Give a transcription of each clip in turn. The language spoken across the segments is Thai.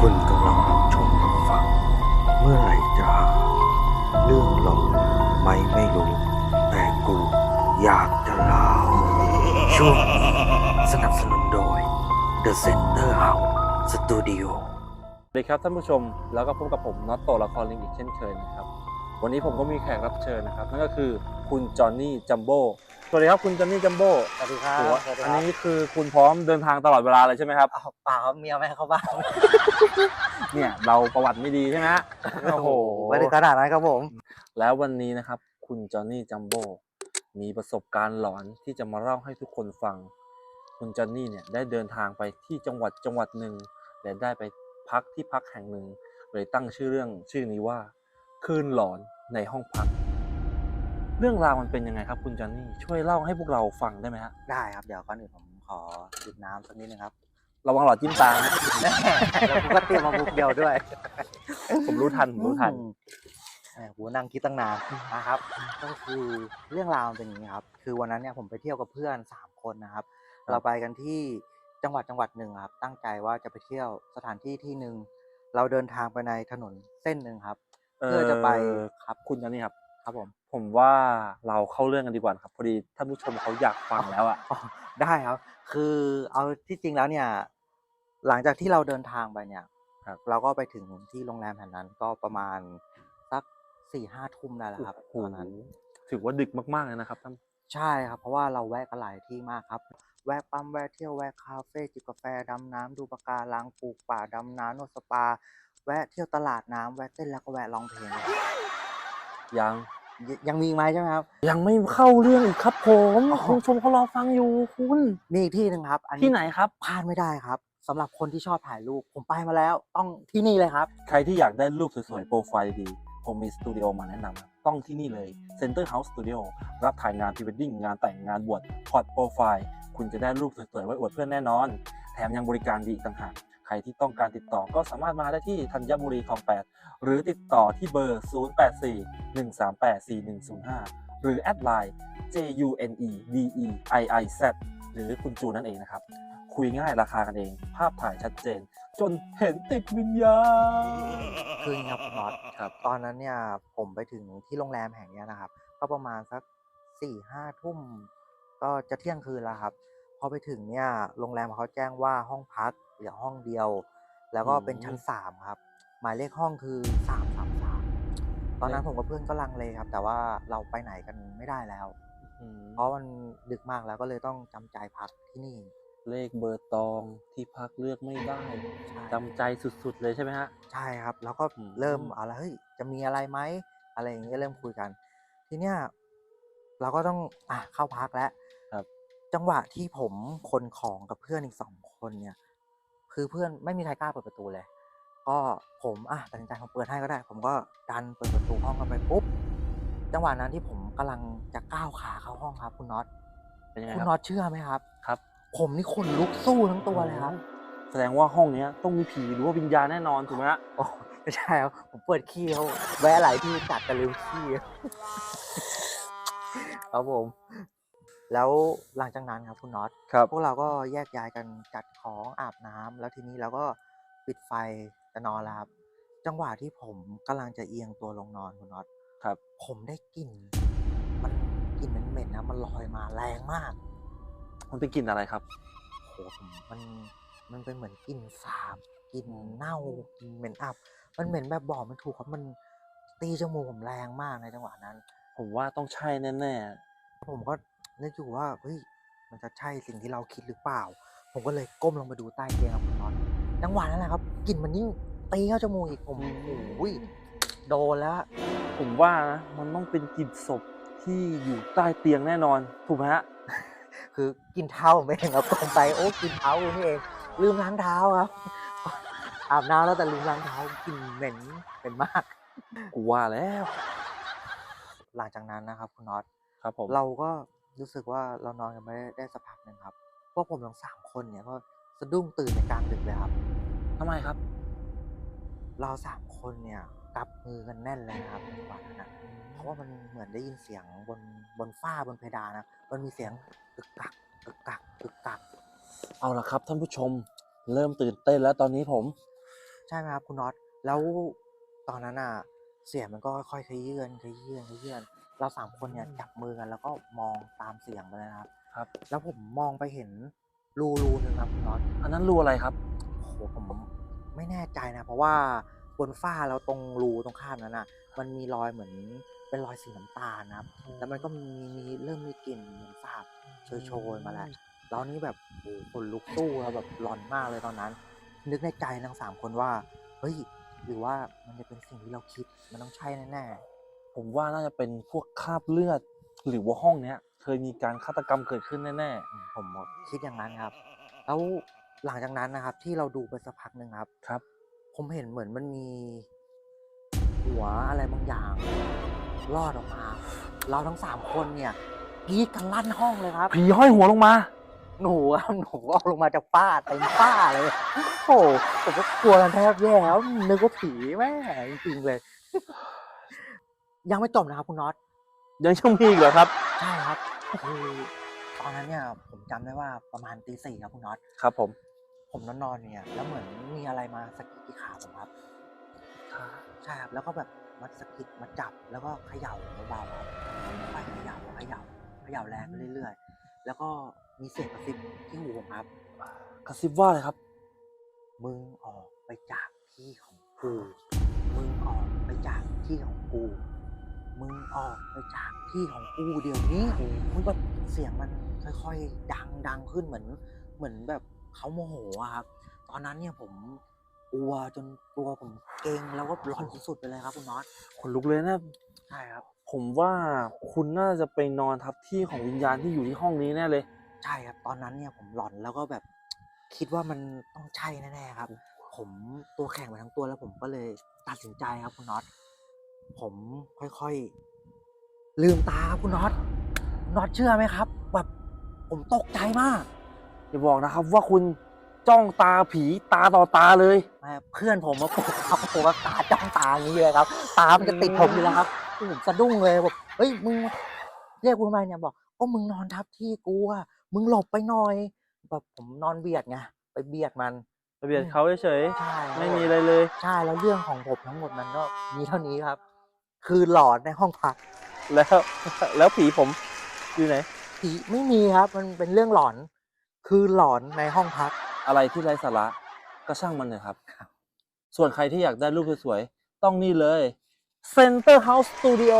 คุณกำลังรับชมรับฟัง เมื่อไหร่จะหาเรื่องหลอนไม่ไม่รู้ แต่กูอยากจะเล่าช่วงนี้สนับสนุนโดย The Center House Studio สวัสดีครับท่านผู้ชมแล้วก็พบกับผมน็อตโตละครลิงอีกเช่นเคยนะครับ วันนี้ผมก็มีแขกรับเชิญนะครับ นั่นก็คือคุณจอห์นนี่จัมโบ้ สวัสดีครับคุณจอห์นนี่จัมโบ้สวัสดีครับถือว่าสวัสดีอันครับนี้คือคุณพร้อมเดินทางตลอดเวลาเลยใช่ไหมครับ อ้าวเปล่าครับเมียไม่ให้เข้าบ้านเนี่ยเราประวัติไม่ดีใช่ไหมฮะโอ้โห ไม่ได้ขนาดนั้นครับผม แล้ววันนี้นะครับ คุณจอห์นนี่จัมโบ้มีประสบการณ์หลอนที่จะมาเล่าให้ทุกคนฟัง คุณจอห์นนี่เนี่ยได้เดินทางไปที่จังหวัดจังหวัดหนึ่งและได้ไปพักที่พักแห่งหนึ่งเลยตั้งชื่อเรื่องชื่อนี้ว่า คืนหลอนในห้องพัก เรื่องราวมันเป็นยังไงครับคุณจอห์นนี่ช่วยเล่าให้พวกเราฟังได้ไหมฮะได้ครับเดี๋ยวก่อนอื่นผมขอดื่มน้ำสักนิดนึงครับระวังหลอดจิ้มตานะ แล้วผมก็เตรียมมาบุกเดียวด้วยผมรู้ทันผมรู้ทัน อืมแหมกูนั่งคิดตั้งนานนะครับ ก็คือเรื่องราวมันเป็นอย่างนี้ครับ คือวันนั้นเนี่ยผมไปเที่ยวกับเพื่อนสามคนนะครับ ครับ เราไปกันที่จังหวัดจังหวัดหนึ่งครับ ตั้งใจว่าจะไปเที่ยวสถานที่ที่หนึ่งเราเดินทางไปในถนนเส้นหนึ่งครับ เพื่อจะไป ครับคุณจอห์นนี่ครับ ครับผม ผมว่าเราเข้าเรื่องกันดีกว่านะครับพอดีท่านผู้ชมเขาอยากฟังแล้วอะอ๋อได้ครับ คือเอาที่จริงแล้วเนี่ย หลังจากที่เราเดินทางไปเนี่ยครับ เราก็ไปถึงที่โรงแรมแห่งนั้นก็ประมาณสักสี่ห้าทุ่มได้แล้วครับโอ้โหตอนนั้น ถือว่าดึกมากๆเลยนะครับท่าน ใช่ครับ เพราะว่าเราแวะกันหลายที่มากครับ แวะปั๊มแวะเที่ยวแวะคาเฟ่จิบกาแฟดำน้ำดูปะการังปลูกป่าดำน้ำนวดสปา แวะเที่ยวตลาดน้ำแวะเต้นแล้วก็แวะร้องเพลง ยังยยังมีอีกไหมใช่ไหมครับ ยังไม่เข้าเรื่องอีกครับผมอ๋อ คุณผู้ชมเขารอฟังอยู่คุณมีอีกที่หนึ่งครับ อันนี้ที่ไหนครับ พลาดไม่ได้ครับสำหรับคนที่ชอบถ่ายรูปผมไปมาแล้ว ต้องที่นี่เลยครับ ใครที่อยากได้รูปสวยๆ โปรไฟล์ดีๆผมมีสตูดิโอมาแนะนำครับต้องที่นี่เลย Center House Studio รับถ่ายงานพรีเวดดิ้งงานแต่งงานบวชพอร์ตโปรไฟล์ คุณจะได้รูปสวยๆ ไว้อวดเพื่อนแน่นอน แถมยังบริการดีอีกต่างหากใค รที่ต้องการติดต่อก็สามารถมาได้ที่ธัญบุรีคลอง 8 หรือติดต่อที่เบอร์ 084 138 4105 หรือแอดไลน์ J U N E D E I I Z หรือคุณจูนั่นเองนะครับ คุยง่ายราคากันเอง ภาพถ่ายชัดเจน จนเห็นติดวิญญาณคืองี้ครับน็อตครับ ตอนนั้นเนี่ยผมไปถึงที่โรงแรมแห่งเนี้ยนะครับ ก็ประมาณสักสี่ห้าทุ่ม ก็จะเที่ยงคืนแล้วครับ อไปถึงเนี่ยโรงแรมเขาแจ้งว่าห้องพักเหลือห้องเดียว แล้วก็เป็นชั้นอืมสามครับ หมายเลขห้องคือสามสามสามตอนนั้นผมกับเพื่อนก็ลังเลครับ แต่ว่าเราไปไหนกันไม่ได้แล้วอืมเพราะมันดึกมากแล้วก็เลยต้องจำใจพักที่นี่ เลขเบอร์ตองที่พักเลือกไม่ได้ใช่จำใจสุดๆเลยใช่ไหมฮะใช่ครับ แล้วก็อืมเริ่มเอาละเฮ้ยจะมีอะไรไหมอะไรอย่างเงี้ยเริ่มคุยกัน ทีเนี้ยเราก็ต้องอะเข้าพักแล้วครับ จังหวะที่ผมคนของกับเพื่อนอีกสองคนเนี่ย คือเพื่อนไม่มีใครกล้าเปิดประตูเลย ก็ผมอะตัดสินใจผมเปิดให้ก็ได้ ผมก็ดันเปิดประตูห้องเข้าไปปุ๊บจังหวะนั้นที่ผมกำลังจะก้าวขาเข้าห้องครับ คุณน็อตเป็นยังไงคุณครับน็อตเชื่อไหมครับ ครับ ผมนี่ขนลุกสู้ทั้งตัวเลยครับแสดงว่าห้องเนี้ยต้องมีผีหรือว่าวิญญาณแน่นอนถูกไหมฮะโอ้ไม่ใช่ครับผมเปิดขี้เขาแวะหลายที่จัดแต่ลืมขี้ครับผม แล้วหลังจากนั้นครับคุณน็อตครับพวกเราก็แยกย้ายกันจัดของอาบน้ำแล้วทีนี้เราก็ปิดไฟจะนอนแล้วครับ จังหวะที่ผมกำลังจะเอียงตัวลงนอนคุณน็อตครับ ผมได้กลิ่นมันกลิ่นเหม็นๆนะมันลอยมาแรงมาก มันเป็นกลิ่นอะไรครับโหผมมันมันเป็นเหมือนกลิ่นสาบกลิ่นอืมเน่ากลิ่นเหม็นอับ มันเหม็นแบบบอกไม่ถูกครับมันตีจมูกผมแรงมากในจังหวะนั้น ผมว่าต้องใช่แน่ผมก็ นึกอยู่ว่าเฮ้ยมันจะใช่สิ่งที่เราคิดหรือเปล่า ผมก็เลยก้มลงไปดูใต้เตียงครับคุณนอนจังหวะนั้นแหละครับกลิ่นมันยิ่งตีเข้าจมูกอีกผมโอ้ยโดนแล้วๆผมว่านะมันต้องเป็นกลิ่นศพที่อยู่ใต้เตียงแน่นอน ถูกไหมฮะคือกินเท้าผมเองครับตรงไปโอ้กินเท้านี่เองลืมล้างเท้าครับอาบน้ำแล้วแต่ลืมล้างเท้ากลิ่นเหม็นเหม็นมากกูว่าแล้ว หลังจากนั้นนะครับคุณน็อตครับผมเราก็ รู้สึกว่าเรานอนกันไม่ได้ได้สักพักหนึ่งครับ พวกผมทั้งสามคนเนี่ยก็สะดุ้งตื่นในกลางดึกเลยครับทำไมครับ เราสามคนเนี่ยกลับมือกันแน่นเลยนะครับในจังหวะนั้นนะเพราะว่ามันเหมือนได้ยินเสียงบนบนฝ้าบนเพดานนะมันมีเสียงกึกกักกึกกักกึกกักเอาละครับท่านผู้ชมเริ่มตื่นเต้นแล้วตอนนี้ผมช่ไหมครับคุณน็อตแล้วตอนนั้นอะเสียงมันก็ค่อยๆขยื่นขยื่นขยื่น เราสามคนเนี่ยจับมือกันแล้วก็มองตามเสียงไปเลยนะครับ ครับ แล้วผมมองไปเห็นรูรูหนึ่งครับคุณน็อตอันนั้นรูอะไรครับโอ้โหผมไม่แน่ใจนะ เพราะว่าบนฝ้าแล้วตรงรูตรงข้ามนั้นอะ มันมีรอยเหมือนเป็นรอยสีน้ำตาลนะครับ แล้วมันก็มีมีเริ่มมีกลิ่นเหมือนสาบโชยๆมาแล้วแล้วนี่แบบโอ้โหขนลุกสู้แล้วแบบหลอนมากเลยตอนนั้น นึกในใจทั้งสามคนว่า เฮ้ย หรือว่ามันจะเป็นสิ่งที่เราคิด มันต้องใช่แน่ ผมว่าน่าจะเป็นพวกคราบเลือด หรือว่าห้องเนี้ย เคยมีการฆาตกรรมเกิดขึ้นแน่ๆอืมผมคิดอย่างนั้นครับ แล้วหลังจากนั้นนะครับ ที่เราดูไปสักพักหนึ่งครับ ๆ ครับ ผมเห็นเหมือนมันมี หัวอะไรบางอย่างรอดออกมา เราทั้งสามคนเนี่ยกรีดกันลั่นห้องเลยครับ ผีห้อยหัวลงมา หนูอะหนูก็ลงมาจากป้าเต็มป้าเลยโอ้โหผมก็กลัวกันแทบแย่แล้วนึกว่าผีแม่จริงๆเลย ยังไม่จบนะครับคุณน็อตยังช่างมีอีกเหรอครับ ใช่ครับคือตอนนั้นเนี่ยผมจำได้ว่าประมาณตีสี่ครับคุณน็อตครับผมผมนอนนอนๆเนี่ยแล้วเหมือนมีอะไรมาสะกิดที่ขาผมครับใช่ครับแล้วก็แบบมาสะกิดมาจับแล้วก็เขย่าเบาๆครับไปเขย่าเขย่าเขย่าแรงไปเรื่อยๆ แล้วก็มีเสียงกระซิบที่หูผมครับ กระซิบว่าอะไรครับ มึงออกไปจากที่ของกู มึงออกไปจากที่ของกู มึงออกไปจากที่ของกูเดี๋ยวนี้มันแบบเสียงมันค่อยๆ ดังดังขึ้นเหมือน เหมือนแบบเขาโมโหอะครับ ตอนนั้นเนี่ยผมกลัวจนตัวผมเกรงแล้วก็ร้อนสุดๆไปเลยครับคุณน็อตขนลุกเลยนะใช่ครับ ผมว่าคุณน่าจะไปนอนทับที่ของวิญญาณที่อยู่ที่ห้องนี้แน่เลย ใช่ครับ ตอนนั้นเนี่ยผมหลอนแล้วก็แบบ คิดว่ามันต้องใช่แน่ๆครับ ผมตัวแข็งไปทั้งตัวแล้วผมก็เลยตัดสินใจครับคุณน็อต ผมค่อยๆ ลืมตาครับคุณน็อตคุณน็อตเชื่อไหมครับ แบบผมตกใจมากอย่าบอกนะครับว่าคุณจ้องตาผีตาต่อตาเลยนะครับเพื่อนผมมาปลุกครับผมว่าตาจ้องตาอย่างนี้เลยครับ ตามันจะติดผมอยู่แล้วครับผมสะดุ้งเลยบอกเฮ้ยมึงเรียกกูทำไมเนี่ยบอกก็มึงนอนทับที่กูอะมึงหลบไปหน่อยแบบผมนอนเบียดไงไปเบียดมันระเบียดเขาเฉยใช่ๆไม่มีอะไรเลย ใช่แล้วเรื่องของผมทั้งหมดมันก็มีเท่านี้ครับ คือหลอนในห้องพัก แล้ว แล้วผีผมอยู่ไหน ผีไม่มีครับ มันเป็นเรื่องหลอน คือหลอนในห้องพัก อะไรที่ไร้สาระก็ช่างมันเถอะครับ ส่วนใครที่อยากได้รูปสวยๆ ต้องนี่เลย Center House Studio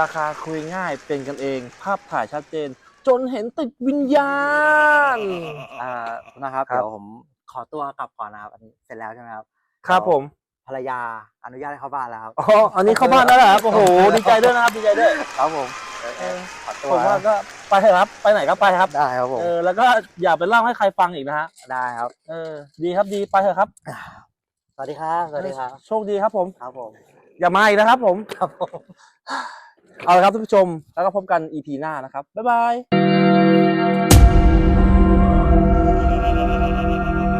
ราคาคุยง่ายเป็นกันเอง ภาพถ่ายชัดเจน จนเห็นติดวิญญาณ อ่านะครับ ครับ เดี๋ยวผมขอตัวกลับก่อนนะครับ อันนี้เสร็จแล้วใช่ไหมครับ ครับผมภ รรยาอนุญาตให้เข้าบ้านแล้วครับอ๋ออันนี้เข้าบ้านแล้วเหรอครับโอ้โหดีใจด้วยนะครับดีใจด้วยครับผมเออขอตัวผมว่าก็ไปเถอะครับไปไหนก็ไปครับได้ครับผมเออแล้วก็อย่าไปเล่าให้ใครฟังอีกนะฮะได้ครับ เออดีครับดีไปเถอะครับอ่าสวัสดีครับสวัสดีครับโชคดีครับผม ครับผม อย่ามาอีกนะครับผมครับผมเอาละครับท่านผู้ชมแล้วก็พบกัน EP หน้านะครับ บ๊ายบาย